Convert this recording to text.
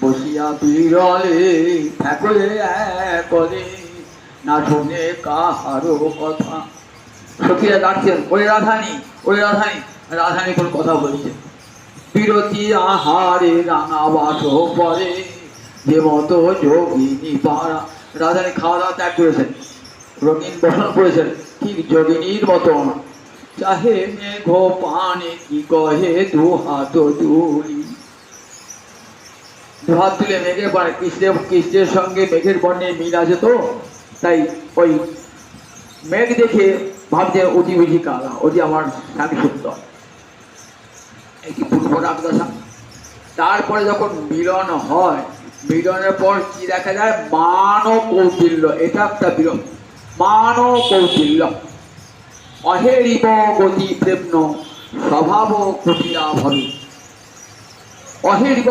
বসিয়া বিরলে না শুনে কাহারো কথা। সখীরা ডাকছেন ওই রাধানি ওই রাধানি। রাধানি কোন কথা বলছে বিরতি আহারে বাস পরে, যে মতো যোগিনী পাড়া। রাধানি খাওয়া দাওয়া ত্যাগ করেছেন। রঙিন বসন করেছেন ঠিক যোগিনীর মতন চাহে মেঘ পানে কি কহে দু হাত দুলি দু তুলে মেঘের পানে কৃষ্ণের কৃষ্ণের সঙ্গে মেঘের বর্ণে মিল আছে তো? তাই ওই মেঘ দেখে ভাবছে অতি বুঝি কালা, অতি আমার স্বামী সুন্দর। একটি পূর্ব রাগদশা তারপরে যখন মিলন হয়, মিলনের পর কি দেখা যায়? মান ও কৌটিল্য, এটা একটা বিরল মান ও কৌটিল্য। অহেরিব গতি প্রেম্ন, স্বভাব কুটিয়া ভবে। অহেরিব